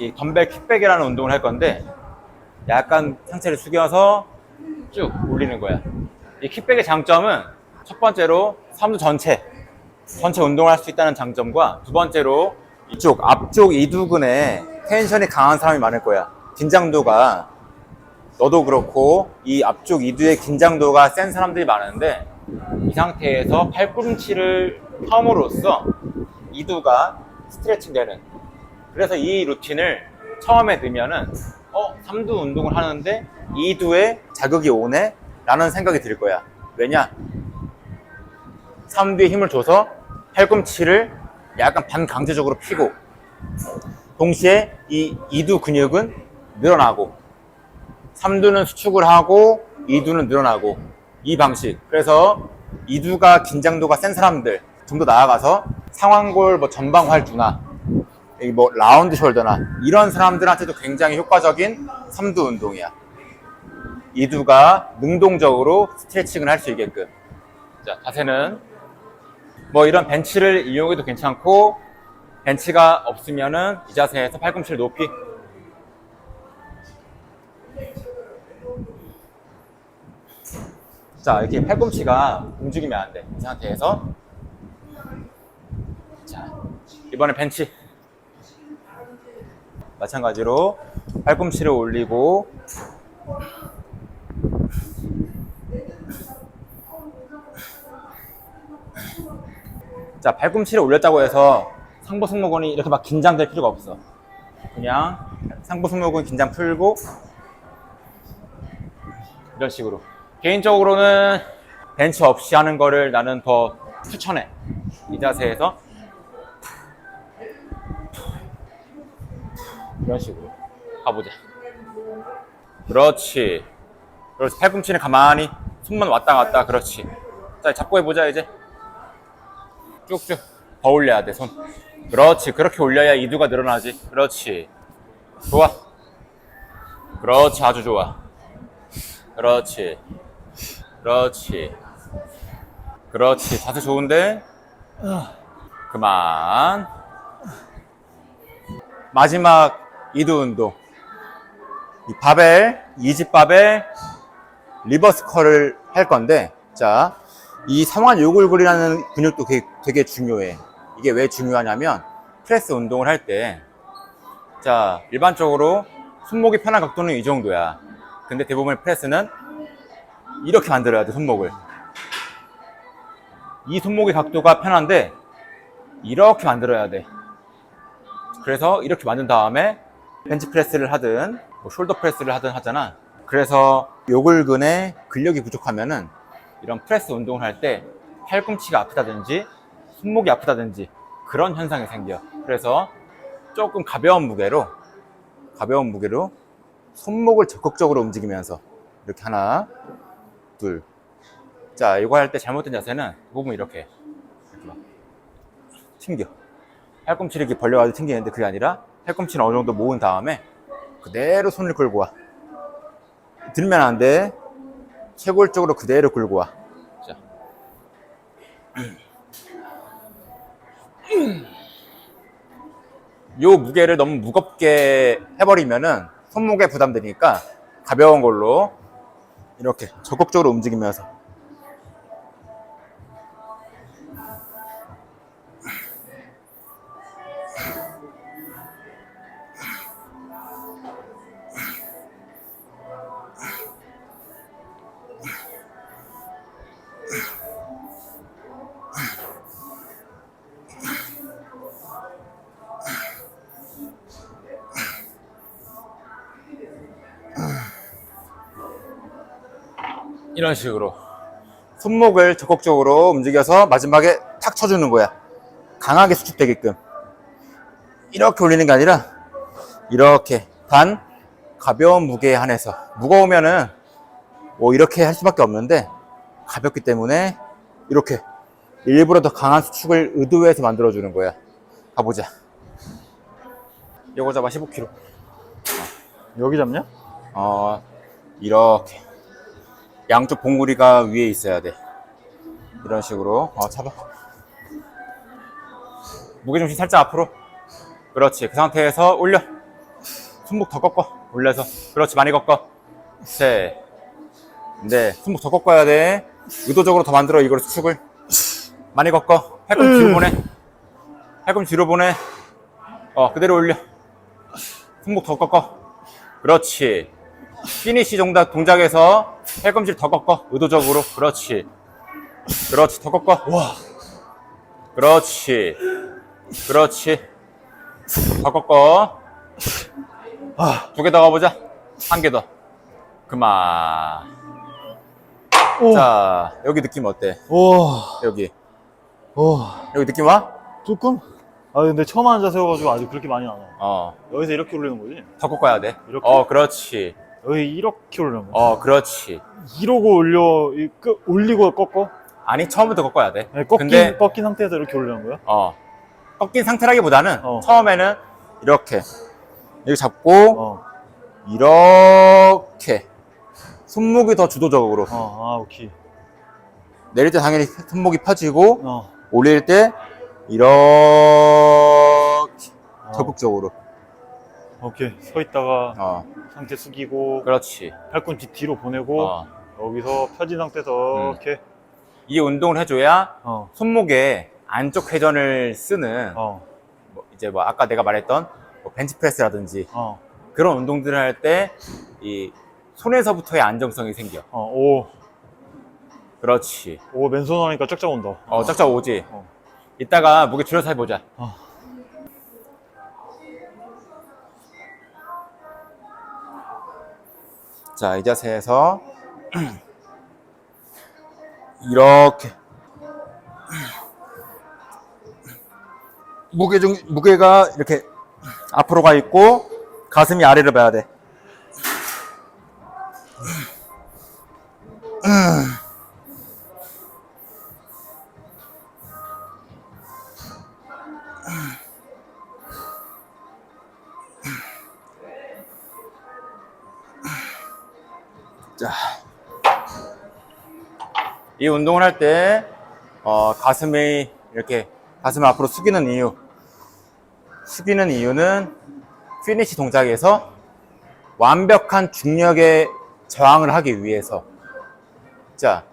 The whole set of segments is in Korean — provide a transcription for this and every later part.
이 덤벨 킥백이라는 운동을 할 건데 약간 상체를 숙여서 쭉 올리는 거야. 이 킥백의 장점은 첫 번째로 삼두 전체 전체 운동을 할 수 있다는 장점과 두 번째로 이쪽 앞쪽 이두근에 텐션이 강한 사람이 많을 거야. 긴장도가 너도 그렇고 이 앞쪽 이두의 긴장도가 센 사람들이 많은데 이 상태에서 팔꿈치를 펴므로써 이두가 스트레칭 되는 그래서 이 루틴을 처음에 넣으면은 어, 삼두 운동을 하는데 이두에 자극이 오네? 라는 생각이 들 거야. 왜냐? 삼두에 힘을 줘서 팔꿈치를 약간 반강제적으로 피고 동시에 이 이두 근육은 늘어나고 삼두는 수축을 하고 이두는 늘어나고 이 방식 그래서 이두가 긴장도가 센 사람들 좀 더 나아가서 상완골 뭐 전방 활두나 여기 뭐 라운드 숄더나 이런 사람들한테도 굉장히 효과적인 삼두 운동이야. 이두가 능동적으로 스트레칭을 할 수 있게끔. 자 자세는. 뭐 이런 벤치를 이용해도 괜찮고 벤치가 없으면은 이 자세에서 팔꿈치를 높이. 자 이렇게 팔꿈치가 움직이면 안 돼. 이 상태에서. 자 이번에 벤치 마찬가지로 팔꿈치를 올리고 자 팔꿈치를 올렸다고 해서 상부 승모근이 이렇게 막 긴장될 필요가 없어. 그냥 상부 승모근 긴장 풀고 이런 식으로. 개인적으로는 벤치 없이 하는 거를 나는 더 추천해. 이 자세에서 이런 식으로 가보자. 그렇지. 그렇지. 팔꿈치는 가만히 손만 왔다 갔다. 그렇지. 자 잡고 해보자 이제. 쭉쭉 더 올려야 돼 손. 그렇지. 그렇게 올려야 이두가 늘어나지. 그렇지. 좋아. 그렇지. 아주 좋아. 그렇지. 그렇지. 그렇지. 자세 좋은데? 그만. 마지막 이두 운동 이 바벨 이집 바벨 리버스 컬을 할 건데 자 이 상완 요골골이라는 근육도 되게, 되게 중요해. 이게 왜 중요하냐면 프레스 운동을 할 때 자 일반적으로 손목이 편한 각도는 이 정도야. 근데 대부분 프레스는 이렇게 만들어야 돼 손목을. 이 손목의 각도가 편한데 이렇게 만들어야 돼. 그래서 이렇게 만든 다음에 벤치 프레스를 하든 뭐 숄더 프레스를 하든 하잖아. 그래서 요골근에 근력이 부족하면은 이런 프레스 운동을 할 때 팔꿈치가 아프다든지 손목이 아프다든지 그런 현상이 생겨. 그래서 조금 가벼운 무게로 가벼운 무게로 손목을 적극적으로 움직이면서 이렇게 하나, 둘. 자, 이거 할 때 잘못된 자세는 보면 이렇게 이렇게 막 튕겨. 팔꿈치를 이렇게 벌려가지고 튕기는데 그게 아니라 팔꿈치는 어느 정도 모은 다음에 그대로 손을 끌고 와. 들면 안 돼. 쇄골 쪽으로 그대로 끌고 와. 자. 요 무게를 너무 무겁게 해버리면은 손목에 부담되니까 가벼운 걸로 이렇게 적극적으로 움직이면서 이런 식으로 손목을 적극적으로 움직여서 마지막에 탁 쳐주는 거야. 강하게 수축되게끔. 이렇게 올리는 게 아니라 이렇게 단 가벼운 무게에 한해서 무거우면은 뭐 이렇게 할 수밖에 없는데 가볍기 때문에 이렇게 일부러 더 강한 수축을 의도해서 만들어 주는 거야. 가보자. 요거 잡아 15kg. 여기 잡냐? 어, 이렇게. 양쪽 봉우리가 위에 있어야 돼. 이런 식으로. 어, 잡아. 무게중심 살짝 앞으로. 그렇지. 그 상태에서 올려. 손목 더 꺾어. 올려서. 그렇지, 많이 꺾어. 셋. 네, 손목 더 꺾어야 돼. 의도적으로 더 만들어, 이걸 수축을. 많이 꺾어. 팔꿈치 뒤로 보내. 팔꿈치 뒤로 보내. 어, 그대로 올려. 손목 더 꺾어. 그렇지. 피니시 동작, 동작에서 팔꿈치를 더 꺾어. 의도적으로. 그렇지. 그렇지. 더 꺾어. 와. 그렇지. 그렇지. 더 꺾어. 아. 두 개 더 가보자. 한 개 더. 그만. 오. 자, 여기 느낌 어때? 와. 여기. 오. 여기 느낌 와? 조금? 아 근데 처음 앉아 세워가지고 아직 그렇게 많이 안 와. 어. 여기서 이렇게 올리는 거지? 더 꺾어야 돼. 이렇게? 어, 그렇지. 여기 이렇게 올리는 거지? 어, 그렇지. 이러고 올려, 이 끝, 올리고 꺾어? 아니, 처음부터 꺾어야 돼. 네, 꺾인, 근데, 꺾인 상태에서 이렇게 올리는 거야? 어. 꺾인 상태라기보다는 어. 처음에는 이렇게. 이렇게 잡고, 어. 이렇게. 손목이 더 주도적으로. 어, 아, 오케이. 내릴 때 당연히 손목이 펴지고, 어. 올릴 때 이렇게 어. 적극적으로. 오케이. 서 있다가 어, 상태 숙이고, 그렇지. 팔꿈치 뒤로 보내고, 어. 여기서 펴진 상태에서 이렇게, 이 운동을 해줘야 어. 손목에 안쪽 회전을 쓰는 어. 뭐 이제 뭐 아까 내가 말했던 뭐 벤치프레스라든지 어. 그런 운동들을 할 때 이 손에서부터의 안정성이 생겨. 어. 오. 그렇지. 오, 맨손 하니까 쫙쫙 온다. 어, 짝짝 오지. 어. 이따가 무게 줄여서 해보자. 어. 자, 이 자세에서 이렇게 무게 중 무게가 이렇게 앞으로 가 있고 가슴이 아래로 봐야 돼. 자, 이 운동을 할 때 어, 가슴이 이렇게 가슴을 앞으로 숙이는 이유, 숙이는 이유는 피니시 동작에서 완벽한 중력에 저항을 하기 위해서. 자,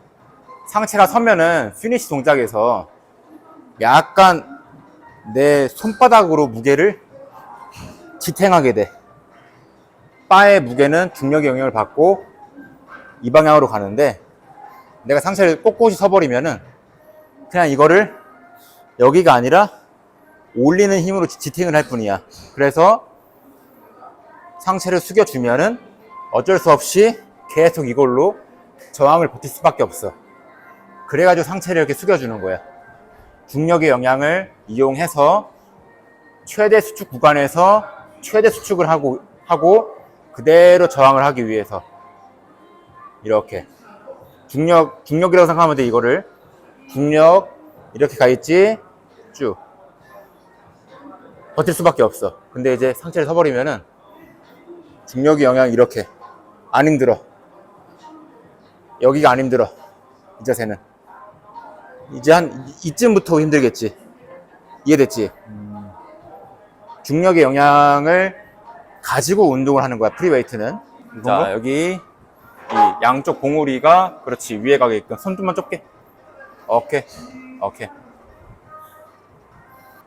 상체가 서면은 피니시 동작에서 약간 내 손바닥으로 무게를 지탱하게 돼. 바의 무게는 중력의 영향을 받고 이 방향으로 가는데 내가 상체를 꼿꼿이 서버리면은 그냥 이거를 여기가 아니라 올리는 힘으로 지- 지탱을 할 뿐이야. 그래서 상체를 숙여주면은 어쩔 수 없이 계속 이걸로 저항을 버틸 수밖에 없어. 그래가지고 상체를 이렇게 숙여주는 거야. 중력의 영향을 이용해서 최대 수축 구간에서 최대 수축을 하고, 하고 그대로 저항을 하기 위해서 이렇게. 중력 중력이라고 생각하면 돼 이거를. 중력 이렇게 가 있지? 쭉. 버틸 수밖에 없어. 근데 이제 상체를 서버리면은 중력의 영향 이렇게 안 힘들어. 여기가 안 힘들어. 이 자세는. 이제 한 이- 이쯤부터 힘들겠지. 이해됐지? 음. 중력의 영향을 가지고 운동을 하는 거야 프리웨이트는. 자 이건가? 여기 이 양쪽 봉우리가 그렇지 위에 가게끔 손 좀만 좁게. 오케이 오케이.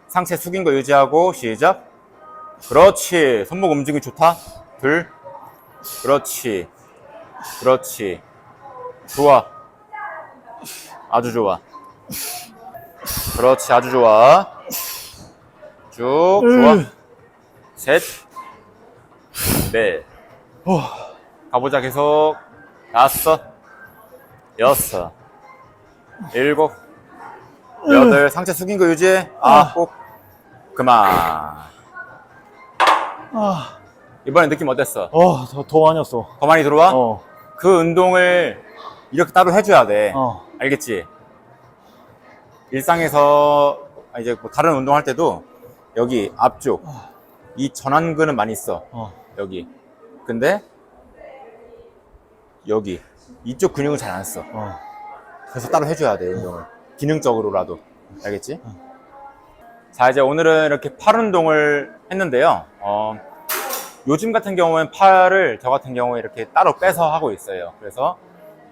상체 숙인 거 유지하고 시작. 그렇지 손목 움직임이 좋다. 둘. 그렇지 그렇지. 좋아. 아주 좋아. 그렇지 아주 좋아. 쭉 좋아. 으. 셋, 넷, 어. 가보자 계속 다섯, 여섯, 일곱, 여덟, 상체 숙인 거 유지해. 아홉, 그만. 아. 이번에 느낌 어땠어? 어, 더, 더 많이 왔어. 더 많이 들어와? 어. 그 운동을 이렇게 따로 해줘야 돼. 어. 알겠지? 일상에서 아, 이제 뭐 다른 운동 할 때도 여기 앞쪽 이 전완근은 많이 써. 어. 여기. 근데 여기 이쪽 근육은 잘안 써. 어. 그래서 따로 해줘야 돼 운동을. 기능적으로라도. 알겠지? 자 이제 오늘은 이렇게 팔 운동을 했는데요. 어, 요즘 같은 경우엔 팔을 저 같은 경우에 이렇게 따로 빼서 하고 있어요. 그래서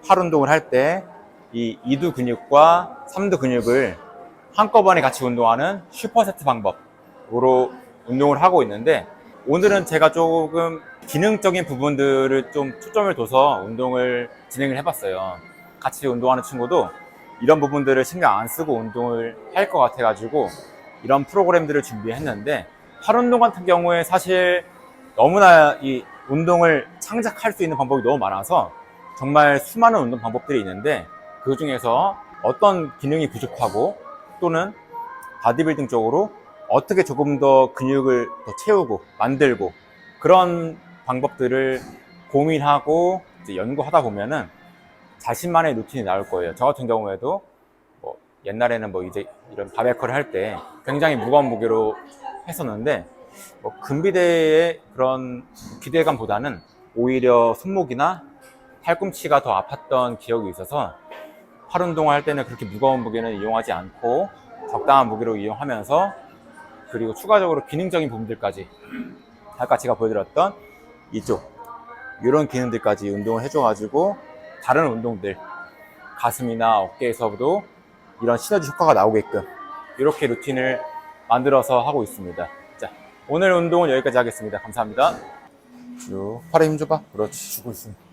팔 운동을 할 때이 2두 근육과 3두 근육을 한꺼번에 같이 운동하는 슈퍼세트 방법으로 운동을 하고 있는데 오늘은 제가 조금 기능적인 부분들을 좀 초점을 둬서 운동을 진행을 해봤어요. 같이 운동하는 친구도 이런 부분들을 신경 안 쓰고 운동을 할 것 같아가지고 이런 프로그램들을 준비했는데 팔 운동 같은 경우에 사실 너무나 이 운동을 창작할 수 있는 방법이 너무 많아서 정말 수많은 운동 방법들이 있는데 그 중에서 어떤 기능이 부족하고 또는 바디빌딩 쪽으로 어떻게 조금 더 근육을 더 채우고 만들고 그런 방법들을 고민하고 연구하다 보면은 자신만의 루틴이 나올 거예요. 저 같은 경우에도 뭐 옛날에는 뭐 이제 이런 바베컬을 할때 굉장히 무거운 무게로 했었는데 뭐 근비대의 그런 기대감보다는 오히려 손목이나 팔꿈치가 더 아팠던 기억이 있어서 팔 운동을 할 때는 그렇게 무거운 무게는 이용하지 않고 적당한 무게로 이용하면서 그리고 추가적으로 기능적인 부분들까지 아까 제가 보여드렸던 이쪽 이런 기능들까지 운동을 해줘가지고 다른 운동들 가슴이나 어깨에서도 이런 시너지 효과가 나오게끔 이렇게 루틴을 만들어서 하고 있습니다. 자 오늘 운동은 여기까지 하겠습니다. 감사합니다. 쭉 팔에 힘 줘봐. 그렇지. 주고 있습니다.